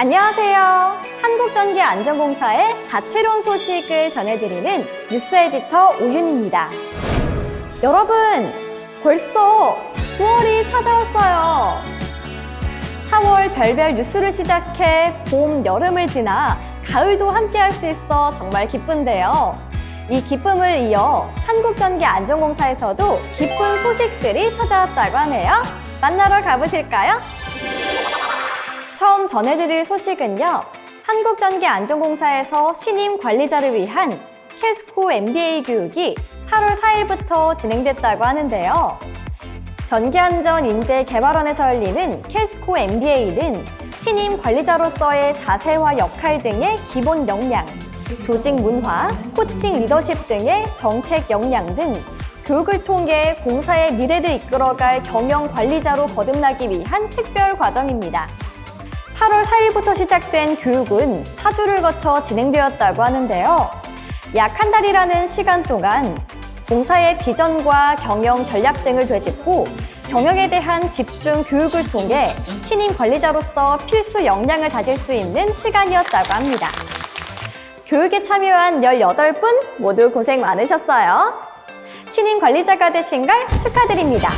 안녕하세요. 한국전기안전공사의 다채로운 소식을 전해드리는 뉴스 에디터 오윤입니다. 여러분, 벌써 9월이 찾아왔어요. 4월 별별 뉴스를 시작해 봄, 여름을 지나 가을도 함께 할 수 있어 정말 기쁜데요. 이 기쁨을 이어 한국전기안전공사에서도 기쁜 소식들이 찾아왔다고 하네요. 만나러 가보실까요? 처음 전해드릴 소식은요. 한국전기안전공사에서 신임 관리자를 위한 캐스코 MBA 교육이 8월 4일부터 진행됐다고 하는데요. 전기안전인재개발원에서 열리는 캐스코 MBA는 신임 관리자로서의 자세와 역할 등의 기본 역량, 조직 문화, 코칭 리더십 등의 정책 역량 등 교육을 통해 공사의 미래를 이끌어갈 경영 관리자로 거듭나기 위한 특별 과정입니다. 8월 4일부터 시작된 교육은 4주를 거쳐 진행되었다고 하는데요. 약 한 달이라는 시간 동안 공사의 비전과 경영 전략 등을 되짚고 경영에 대한 집중 교육을 통해 신임 관리자로서 필수 역량을 다질 수 있는 시간이었다고 합니다. 교육에 참여한 18분 모두 고생 많으셨어요. 신임 관리자가 되신 걸 축하드립니다.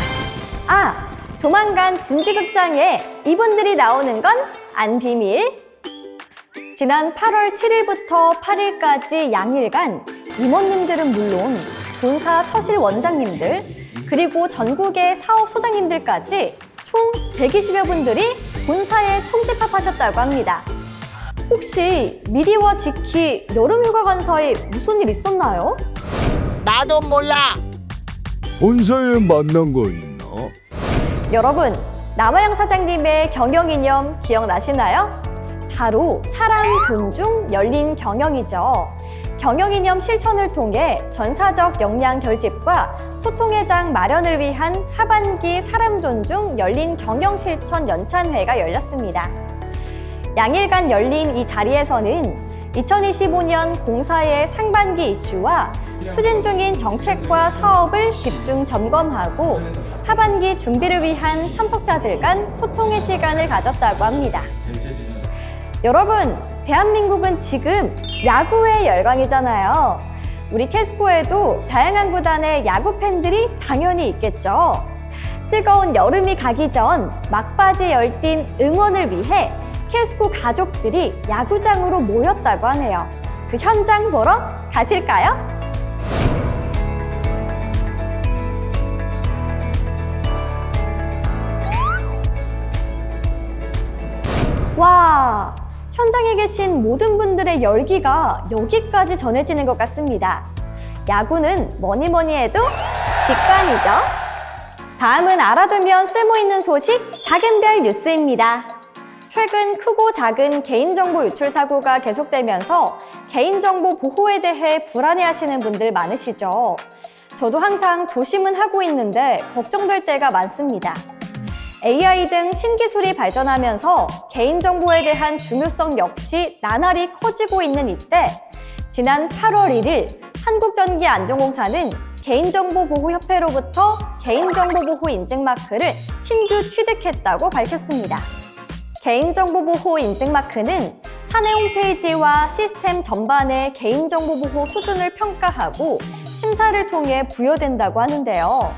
아, 조만간 진지극장에 이분들이 나오는 건 안 비밀. 지난 8월 7일부터 8일까지 양일간 임원님들은 물론 본사 처실 원장님들 그리고 전국의 사업 소장님들까지 총 120여 분들이 본사에 총집합하셨다고 합니다. 혹시 미리와 지키 여름휴가 간 사이 무슨 일 있었나요? 나도 몰라. 본사에 만난 거 있나? 여러분, 남아영 사장님의 경영 이념 기억나시나요? 바로 사랑, 존중, 열린 경영이죠. 경영 이념 실천을 통해 전사적 역량 결집과 소통의 장 마련을 위한 하반기 사람 존중, 열린 경영 실천 연찬회가 열렸습니다. 양일간 열린 이 자리에서는 2025년 공사의 상반기 이슈와 추진 중인 정책과 사업을 집중 점검하고 하반기 준비를 위한 참석자들 간 소통의 시간을 가졌다고 합니다. 여러분, 대한민국은 지금 야구의 열광이잖아요. 우리 캐스코에도 다양한 구단의 야구 팬들이 당연히 있겠죠. 뜨거운 여름이 가기 전 막바지 열띤 응원을 위해 캐스코 가족들이 야구장으로 모였다고 하네요. 그 현장 보러 가실까요? 와, 현장에 계신 모든 분들의 열기가 여기까지 전해지는 것 같습니다. 야구는 뭐니 뭐니 해도 직관이죠. 다음은 알아두면 쓸모 있는 소식 작은 별 뉴스입니다. 최근 크고 작은 개인정보 유출 사고가 계속되면서 개인정보 보호에 대해 불안해하시는 분들 많으시죠. 저도 항상 조심은 하고 있는데 걱정될 때가 많습니다. AI 등 신기술이 발전하면서 개인정보에 대한 중요성 역시 나날이 커지고 있는 이때 지난 8월 1일 한국전기안전공사는 개인정보보호협회로부터 개인정보보호 인증 마크를 신규 취득했다고 밝혔습니다. 개인정보보호 인증마크는 사내 홈페이지와 시스템 전반의 개인정보보호 수준을 평가하고 심사를 통해 부여된다고 하는데요.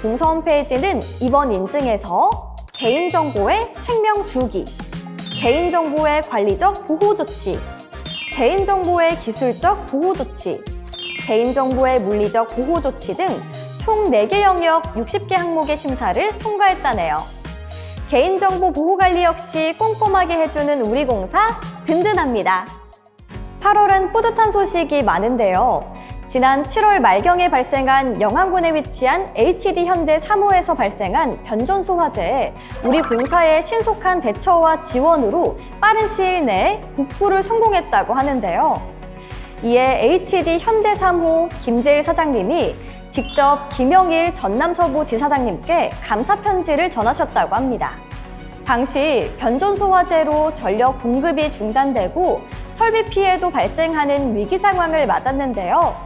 공사 홈페이지는 이번 인증에서 개인정보의 생명 주기, 개인정보의 관리적 보호 조치, 개인정보의 기술적 보호 조치, 개인정보의 물리적 보호 조치 등 총 4개 영역 60개 항목의 심사를 통과했다네요. 개인정보 보호 관리 역시 꼼꼼하게 해주는 우리 공사 든든합니다. 8월은 뿌듯한 소식이 많은데요. 지난 7월 말경에 발생한 영암군에 위치한 HD 현대 3호에서 발생한 변전소 화재에 우리 공사의 신속한 대처와 지원으로 빠른 시일 내에 복구를 성공했다고 하는데요. 이에 HD 현대 3호 김재일 사장님이 직접 김영일 전남서부 지사장님께 감사 편지를 전하셨다고 합니다. 당시 변전소 화재로 전력 공급이 중단되고 설비 피해도 발생하는 위기 상황을 맞았는데요.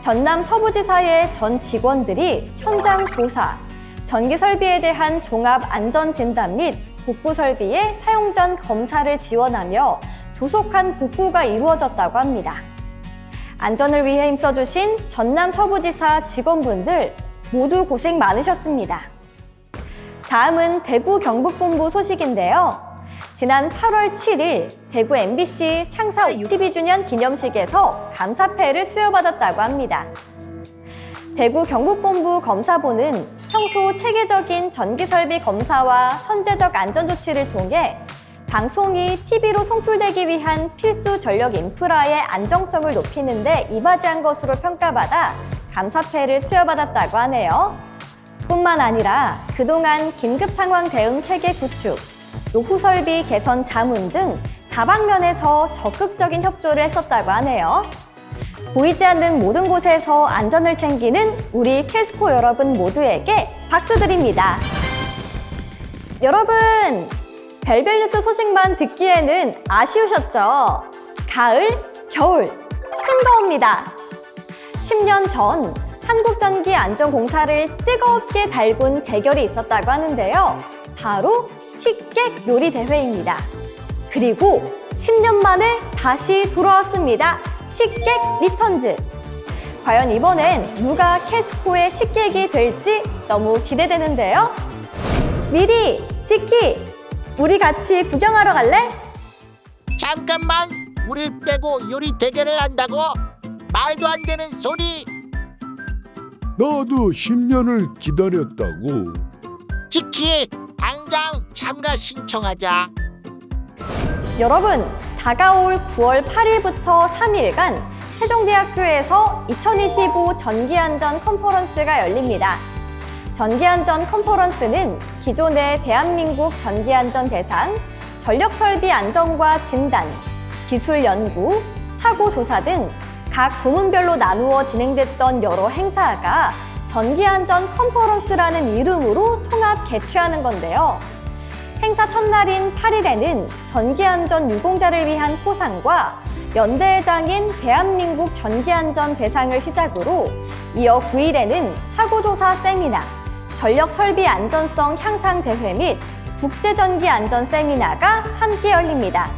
전남 서부지사의 전 직원들이 현장 조사, 전기 설비에 대한 종합 안전 진단 및 복구 설비의 사용 전 검사를 지원하며 조속한 복구가 이루어졌다고 합니다. 안전을 위해 힘써주신 전남 서부지사 직원분들 모두 고생 많으셨습니다. 다음은 대구 경북본부 소식인데요. 지난 8월 7일 대구 MBC 창사 52주년 기념식에서 감사패를 수여받았다고 합니다. 대구 경북본부 검사본은 평소 체계적인 전기설비 검사와 선제적 안전조치를 통해 방송이 TV로 송출되기 위한 필수 전력 인프라의 안정성을 높이는 데 이바지한 것으로 평가받아 감사패를 수여받았다고 하네요. 뿐만 아니라 그동안 긴급 상황 대응 체계 구축, 노후 설비 개선 자문 등 다방면에서 적극적인 협조를 했었다고 하네요. 보이지 않는 모든 곳에서 안전을 챙기는 우리 캐스코 여러분 모두에게 박수 드립니다. 여러분, 별별 뉴스 소식만 듣기에는 아쉬우셨죠? 가을, 겨울, 큰 거옵니다. 10년 전 한국전기 안전공사를 뜨겁게 달군 대결이 있었다고 하는데요. 바로 식객 요리 대회입니다. 그리고 10년 만에 다시 돌아왔습니다. 식객 리턴즈. 과연 이번엔 누가 캐스코의 식객이 될지 너무 기대되는데요. 미리, 지키, 우리 같이 구경하러 갈래? 잠깐만 우리 빼고 요리 대결을 한다고 말도 안 되는 소리 나도 10년을 기다렸다고. 지키 당장 참가 신청하자 여러분, 다가올 9월 8일부터 3일간 세종대학교에서 2025 전기안전 컨퍼런스가 열립니다. 전기안전 컨퍼런스는 기존의 대한민국 전기안전 대상, 전력 설비 안전과 진단, 기술 연구, 사고 조사 등 각 부문별로 나누어 진행됐던 여러 행사가 전기안전 컨퍼런스라는 이름으로 통합 개최하는 건데요. 행사 첫날인 8일에는 전기안전 유공자를 위한 포상과 연대회장인 대한민국 전기안전 대상을 시작으로 이어 9일에는 사고조사 세미나, 전력 설비 안전성 향상 대회 및 국제전기 안전 세미나가 함께 열립니다.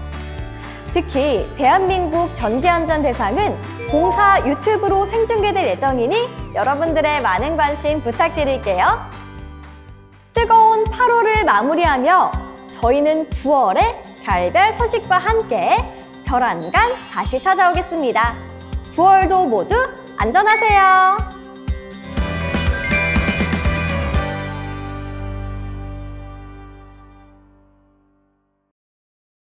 특히 대한민국 전기안전 대상은 공사 유튜브로 생중계될 예정이니 여러분들의 많은 관심 부탁드릴게요. 뜨거운 8월을 마무리하며 저희는 9월에 별별 소식과 함께 별안간 다시 찾아오겠습니다. 9월도 모두 안전하세요.